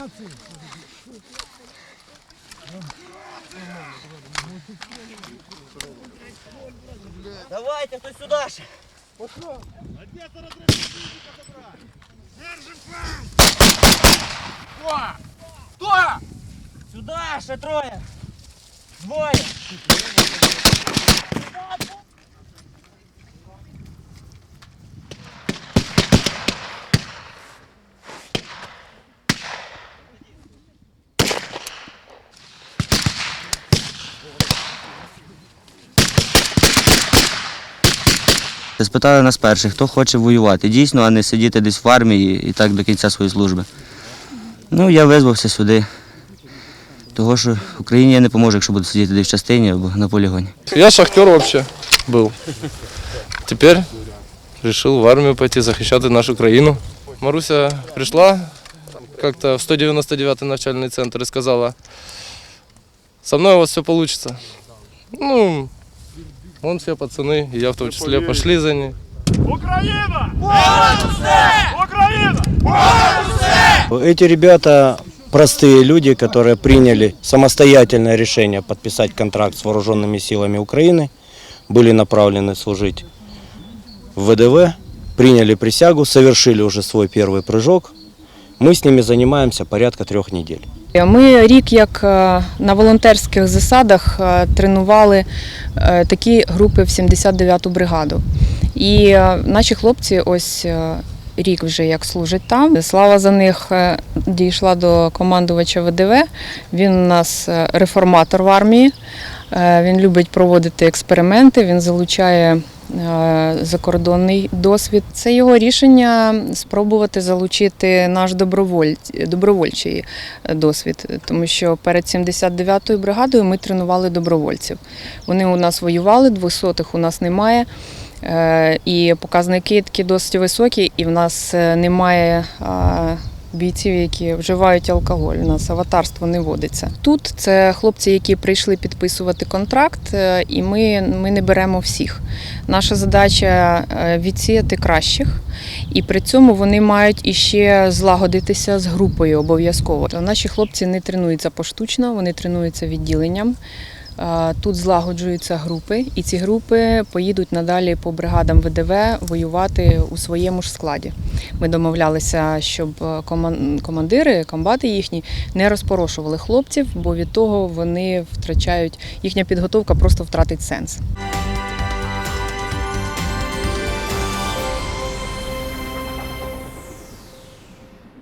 Молодцы! Давайте, кто сюда же! Пошел! Одесса разрабатывает добра! Держим план! Кто? Кто? Сюда же трое! Двое! Спитали нас перших, хто хоче воювати. Дійсно, а не сидіти десь в армії і так до кінця своєї служби. Ну, я визвався сюди. Того, що Україні я не поможу, якщо буду сидіти десь в частині або на полігоні. Я шахтер вообще был. Теперь решил в армию пойти захищати нашу країну. Маруся пришла как-то в 199 начальный центр и сказала, со мной у вас все получится. Ну, вон все пацаны, и я в том числе, пошли за ней. Эти ребята простые люди, которые приняли самостоятельное решение подписать контракт с вооруженными силами Украины, были направлены служить в ВДВ, приняли присягу, совершили уже свой первый прыжок. Мы с ними занимаемся порядка трех недель. Ми рік як е, на волонтерських засадах е, тренували е, такі групи в 79-ту бригаду. І е, наші хлопці ось е, рік вже як служать там. Слава за них е, дійшла до командувача ВДВ. Він у нас е, реформатор в армії. Е, Він любить проводити експерименти, він залучає е, закордонний досвід. Це його рішення спробувати залучити наш доброволь... добровольчий е, досвід, тому що перед 79-ю бригадою ми тренували добровольців. Вони у нас воювали, двохсотих у нас немає. Е, І показники такі досить високі, і в нас е, немає бійців, які вживають алкоголь. У нас аватарство не водиться. Тут це хлопці, які прийшли підписувати контракт, е, і ми, ми не беремо всіх. Наша задача е, відсіяти кращих, і при цьому вони мають іще злагодитися з групою обов'язково. Наші хлопці не тренуються поштучно, вони тренуються відділенням. Е, Тут злагоджуються групи, і ці групи поїдуть надалі по бригадам ВДВ воювати у своєму ж складі. Ми домовлялися, щоб е, командири, комбати їхні не розпорошували хлопців, бо від того вони втрачають їхня підготовка просто втратить сенс.